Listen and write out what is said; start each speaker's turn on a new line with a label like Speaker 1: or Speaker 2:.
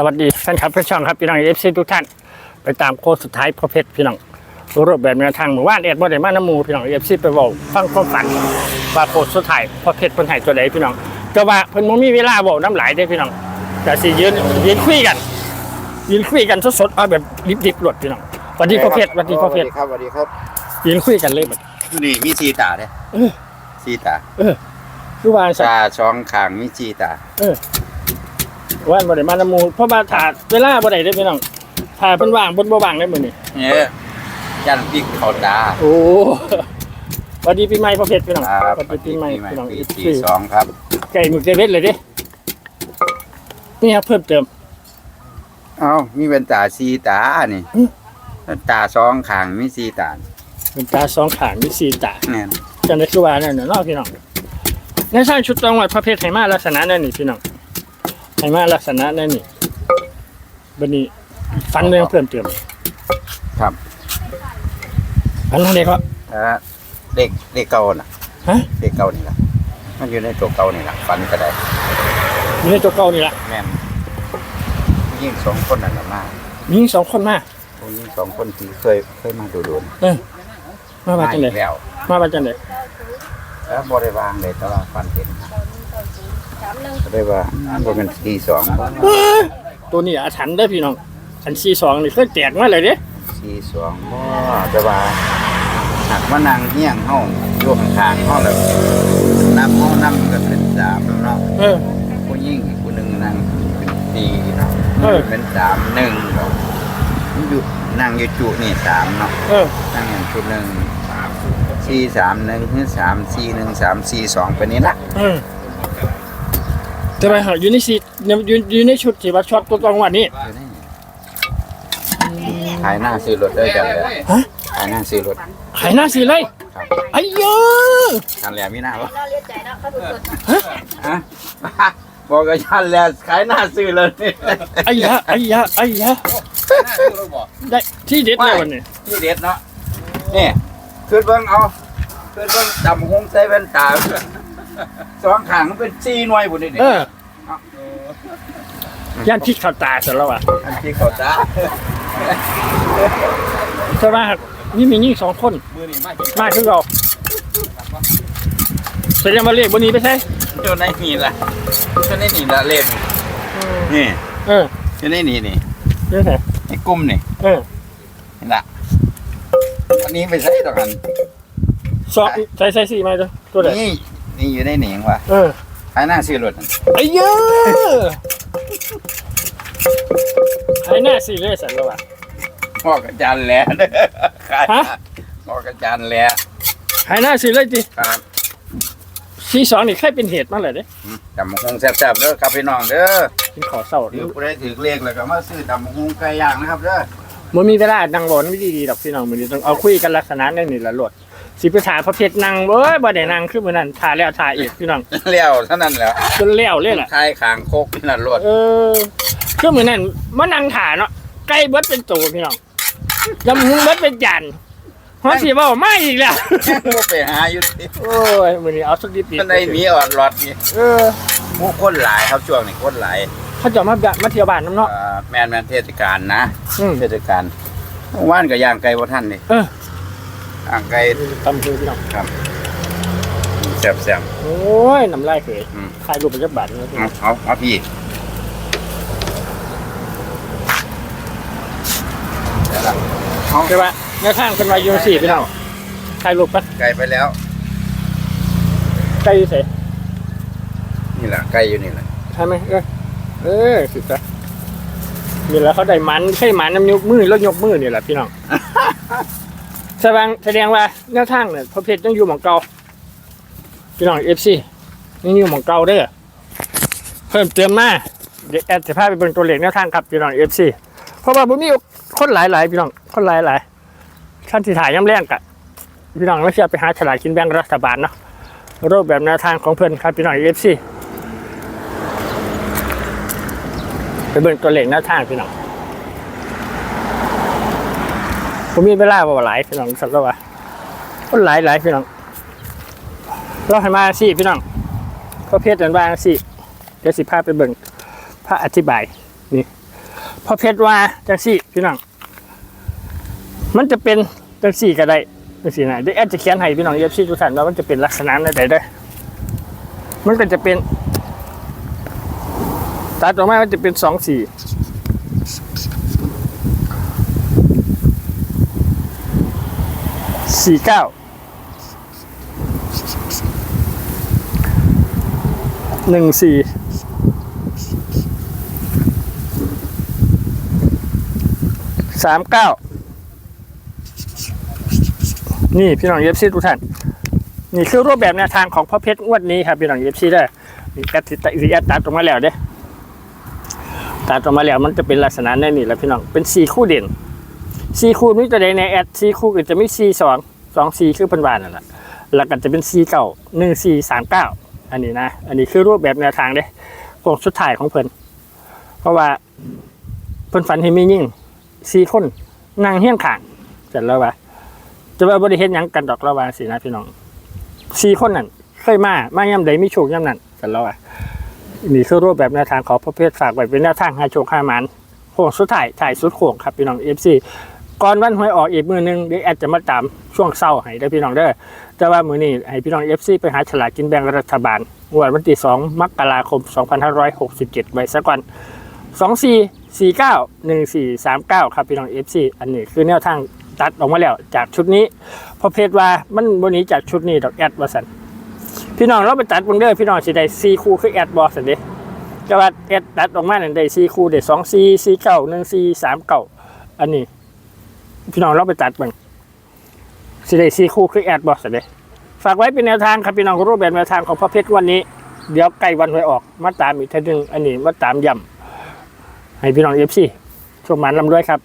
Speaker 1: สวัสดีแฟนคลับเพื่อนช่องครับพี่น้องเอฟซีทุกท่าน ไปตามโค้ดสุดท้ายพระเพชรพี่น้องรูปแบบแนวทางหมู่บ้านเอ็ดบ่ได้มาน้ำหมูพี่น้องเอฟซีไปบอกฟังความฝันว่าโค้ดสุดท้ายพระเพชรเพิ่นให้ตัวใดพี่น้องก็ว่าเพิ่นบ่มีเวลาบอกน้ำหลายได้อพี่น้องแต่สิยืนยืนคุยกันยืนคุยกันสดๆเอาแบบดิบๆหลดพี่น้องสวัสดีพระเพชรสวัสดีพระเพชร
Speaker 2: ครับสวัสดีครับ
Speaker 1: ยืนคุยกันเลยแบบ
Speaker 2: นี่มีสีตาเด้
Speaker 1: เออ
Speaker 2: สีตา
Speaker 1: คือว่าสั
Speaker 2: ตาช่องขางมีสีตา
Speaker 1: ว่าบ่ได้มาน้ำหมูเพราะว่าถ้าเวลาบ่ได้เด้อพี่น้องถ้าเพิ่นว่างเพิ่นบ่ว่างได้มื้อนี้
Speaker 2: เนี่ยยันปิกเขาตา
Speaker 1: โอ้สวัสดีปีใหม่พระเพชรพี่น้อง
Speaker 2: ครับ
Speaker 1: สวัสดีปีใหม่
Speaker 2: ปีใหม่
Speaker 1: พี่น้อง
Speaker 2: ปี
Speaker 1: อีก
Speaker 2: ที่
Speaker 1: สี่
Speaker 2: สองครับ
Speaker 1: ไก่หมึกไก่เวทเลยดินี่ครับเพิ่มเติม
Speaker 2: เอ้ามีเป็นตาสีตานี่
Speaker 1: อืม
Speaker 2: ตาช่องขางมีสีตา
Speaker 1: เป็นตาสองขางมีสี่ตา
Speaker 2: เนี่ย
Speaker 1: จังได้คือว่านั่นน่ะเนอกพี่น้องในสร้างชุดตองวัดพระเพชรไหมาลักษณะนั่นนี่พี่น้อง ไหมาลักษณะนั่นนี่บันนี้ฟันเรื่องเพิ่มเติม
Speaker 2: ครับ
Speaker 1: ฟันอะไรก็
Speaker 2: แล้วเด็กเด็กเก่าน่ะ
Speaker 1: ฮะ
Speaker 2: เด็กเก่านี่ล่ะมันอยู่ในตัวเก่านี่ล่ะฟันก็ได้
Speaker 1: อยู่ในตัวเก่านี่ละ
Speaker 2: แม่นยิ่งสองคนนั่นน่ะมา
Speaker 1: มีสองคนมา
Speaker 2: พวกยิ่งสองคนที่เคยเคยมาดูดู
Speaker 1: มาว่าจังได
Speaker 2: อีกแล้ว
Speaker 1: มาว่าจังได
Speaker 2: แล้วบริวางเลยแต่ว่าฟันเห็น ก็ได้ว่าบ่เป็นทีสอง
Speaker 1: เอ้ยตัวนี้อาถรรพ์เด้อพี่น้องอันสี่สองนี่เคยแตกมาเลยเด้
Speaker 2: ทีสองบ่แต่ว่าหักมานั่งเฮี้ยงเฮาอยู่ข้างๆเฮาแล้วนับเฮานับก็เป็นสามเนาะ
Speaker 1: เออ
Speaker 2: ผู้หญิงอีกผู้หนึงนั่งเป็นสี่เนาะ
Speaker 1: เออ
Speaker 2: เป็นสามหนึ่งเนาะมันอยู่นั่งอยู่จุนี่สามเนาะ
Speaker 1: เออ
Speaker 2: นั่งอย่างจุหนึ่งสี่สามหนึ่งหรือสามสี่หนึ่งสามสี่สองไปนี้ละ
Speaker 1: เออแต่ว่าอยู่ในสีอยู่อยู่ในชุดที่ว่าช็อตตัวกองวันนี้
Speaker 2: อยู่นี่ขายหน้าซื้อรถได้จังเลย
Speaker 1: ฮะ
Speaker 2: ขายหน้าซื้อรถ
Speaker 1: ขายหน้าสีเลย
Speaker 2: ครับ
Speaker 1: ไอ้เยอะ
Speaker 2: ทันแล้วมีหน้าปะ
Speaker 3: น่าเลียใจนะเขาดูสด
Speaker 2: ฮะบอกกับฉันแล้วขายหน้าซื้อเลยนี่
Speaker 1: ไอ้ยะไอ้ยะไอ้ยะได้ที่เด็ดเลยวันนี้
Speaker 2: ที่เด็ดเนาะนี่คือเบิ่งเอาคือเบิ่งดำหงใส่แว่นตา สองขางมันเป็นซีหน่วยบุญนี่
Speaker 1: เออย่านพิษข่าวตาเสร็จแล้วอะ
Speaker 2: อันที่เขาจ้า
Speaker 1: แต่ว่านี่มียิ่งสองคนมาคือเราแสดงว่าเลขบนนี้ไปใช่
Speaker 2: อยู่ในนี่ล่ะอยู่ในนี่ละเล่มนี่
Speaker 1: เออ
Speaker 2: อยู่ในนี่นี่
Speaker 1: เยอะแท้
Speaker 2: ในกลุ่มนี่
Speaker 1: เออ
Speaker 2: นี่ละอันนี้ไปใส่ดอกกัน
Speaker 1: สอบใส่ใส่สี่มาตัวตัวไหน
Speaker 2: นี่ นี่อยู่ในนี่ยังวะ
Speaker 1: เออ
Speaker 2: ขายหน้าซื้อรถนั่น
Speaker 1: ไอ้เยอะขายหน้าสี่เลยเสร็จแล้วอะ
Speaker 2: บอกกับจานแหล้วขาย
Speaker 1: ฮะ
Speaker 2: บอกกับจานแหล้ว
Speaker 1: ขายหน้าสี่เลยจิ
Speaker 2: ครับ
Speaker 1: สี่สองนี่แค่เป็นเหตุมาเลยเด้
Speaker 2: อืมตำบักหงแซ่บๆเด้อครับพี่น้องเด้อ
Speaker 1: กินขอเศร้า
Speaker 2: ถือผู้ใดถือเลขแล้วก็มาซื้อตำบักหงไก่ย่างนะครับเด้อ
Speaker 1: มันมีเวลานั่งรอไม่ดีๆดอกพี่น้องมันต้องเอาคุยกันลักษณะนั่นนี่ละโลด สิไปถ่ายพระเพชรนั่งเว้ยบ่ได้นั่งคือมื้อนั้นถ่ายแล้วถ่ายอีกพี่น้อง
Speaker 2: เลี้ยวเท่านั้นแหล้ว
Speaker 1: จนแล้วเลยล่ะ
Speaker 2: คายขางโคกนี่น่ะรถ
Speaker 1: เออคือมื้อนั้นมานั่งถ่ายเนาะไก่เบิดเป็นตัวพี่น้องยำหุงเบิดเป็นจานฮอดสิเว้ามาอีกแล้ว
Speaker 2: บ่ไปหาอยู่ที่
Speaker 1: โอ้ยมื้อนี้เอาสักดิบ
Speaker 2: มันได้หนีออดรอดนี่
Speaker 1: เออ
Speaker 2: หมู่คนหลายครับช่วงนี้คนหลาย
Speaker 1: เขาจะมาแบบมาเที่ยวบ้านน้ำเนาะ
Speaker 2: เอ่อแม่นแม่นเทศกาลนะ
Speaker 1: อืม
Speaker 2: เทศกาลว่านกับย่างไก่บ่ทันนี่
Speaker 1: เออ
Speaker 2: ย่างไก่
Speaker 1: ทำคือพี่น้อง
Speaker 2: แซ่บ
Speaker 1: โอ้ยน้ำลายเผย
Speaker 2: อืม
Speaker 1: ถ่ายรูปเป็นจักบาทเนาะ
Speaker 2: ๆเอาเอาเอาพี่เดี๋ยวละเอา
Speaker 1: ใช่ปะแนวทางเป็นวายูสี่พี่น้องถ่ายรูปปะ
Speaker 2: ไก่ไปแล้ว
Speaker 1: ไก่อยู่เสร็จ
Speaker 2: นี่แหละไก่อยู่นี่แหละ
Speaker 1: ใช่ไหมเออเออสุดจ้ะนี่แหละเขาได้มันใช่มันน้ำยกมือแล้วยกมือนี่แหละพี่น้อง แสดงแสดงว่าแนวทางเนี่ยพระเพชรต้องอยู่หมองเก่าพี่น้องเอฟซีนี่อยู่หมองเก่าเด้อเพิ่มเติมมาเดี๋ยวแอดจะพาไปเบิ่งตัวเลขแนวทางครับพี่น้องเอฟซีเพราะว่าผมมีคนหลายหลายๆพี่น้องคนหลายหลายๆท่านที่ถ่ายย่ำแรงกะพี่น้องไม่เชื่อไปหาฉลากกินแบ่งรัฐบาลเนาะรูปแบบแนวทางของเพื่อนครับพี่น้องเอฟซีไปเบิ่งตัวเลขแนวทางพี่น้อง ผมมีเวลาบ่หลายพี่น้องสักแล้วว่าคนหลายหลายพี่น้องเราให้มาสิพี่น้องพระเพชรเดินบ้าสิเดี๋ยวสิพาไปเบิ่งพระอธิบายนี่พอเพชรว่าจังสี่พี่น้องมันจะเป็นจังสี่ก็ได้จังสี่นะเดี๋ยวแอดจะเขียนให้พี่น้องเอฟซีทุกท่านว่ามันจะเป็นลักษณะไหนได้ได้มันก็จะเป็นตัดออกมามันจะเป็นสองสี่ สี่เก้าหนึ่งสี่สามเก้านี่พี่น้องเย็บซีทุกท่านนี่คือรูปแบบแนวทางของพ่อเพชรงวดนี้ครับพี่น้องเย็บซีได้อนี่แอดสิสิแอดตัดออกมาแล้วเด้ตัดออกมาแล้วมันจะเป็นลักษณะแน่นี่แหละพี่น้องเป็นสี่คู่เด่น สี่คู่นี้จะได้ในแอดสี่คู่อื่นจะไม่สี่สองสองสี่คือเพันวานนั่นแหละแล้วก็จะเป็นสี่เก้าหนึ่งสี่สามเก้าอันนี้นะ อันนี้คือรูปแบบแนวทางเด้โค้งสุดท้ายของเพิ่นเพราะว่าเพิ่นฝันเห็นมียิ่งสี่คนนั่งเฮี้ยงขางเสร็จแล้ววะจะว่าบริเฮ็ดหยังกันดอกระวาสินะพี่น้องสี่คนนั่นเคยมามาย่ำใดไม่โชคย่ำนั่นกันแล้วอะนี่คือรูปแบบแนวทางของประเภทฝากไว้เป็นแนวทางหาโชคหาหมันโค้งสุดท้ายถ่ายสุดโค้งครับพี่น้องเอฟซี ก่อนวันหวยออกอีกมือหนึงเดี๋ยวแอดจะมาตามช่วงเศร้าให้ได้พี่น้องเด้อแต่ว่ามือนี้ให้พี่น้องเอฟซีไปหาฉลากกินแบ่งรัฐบาลงวดวันที่สองมกราคม 2567 ไว้สักวันสองสี่สี่เก้าหนึ่งสี่สามเก้าครับพี่น้องเอฟซีอันนี้คือแนวทางตัดออกมาแล้วจากชุดนี้พอเพจว่ามันบนนี้จากชุดนี้ดอกแอดว่าสันพี่น้องเราไปตัดบิ่งเด้อพี่น้องสิได้ซีคูคือแอดบอสันเด้แต่ว่าแอดตัดออกมาหนึ่งได้ซีคู่ได้สองซีซีเก้าหนึ่งซีสามเก้าอันนี้ พี่น้องเราไปตัดเบิ่งสิได้ซีคู่คือแอดบอสเด้ฝากไว้เป็นแนวทางครับพี่น้องรูปแบบแนวทางของพระเพชรวันนี้ เดี๋ยวใกล้วันหวยออก มาตามอีกทีหนึงอันนี้มาตามย่ำให้พี่น้องเอฟซีช่วงมันลำด้วยครับ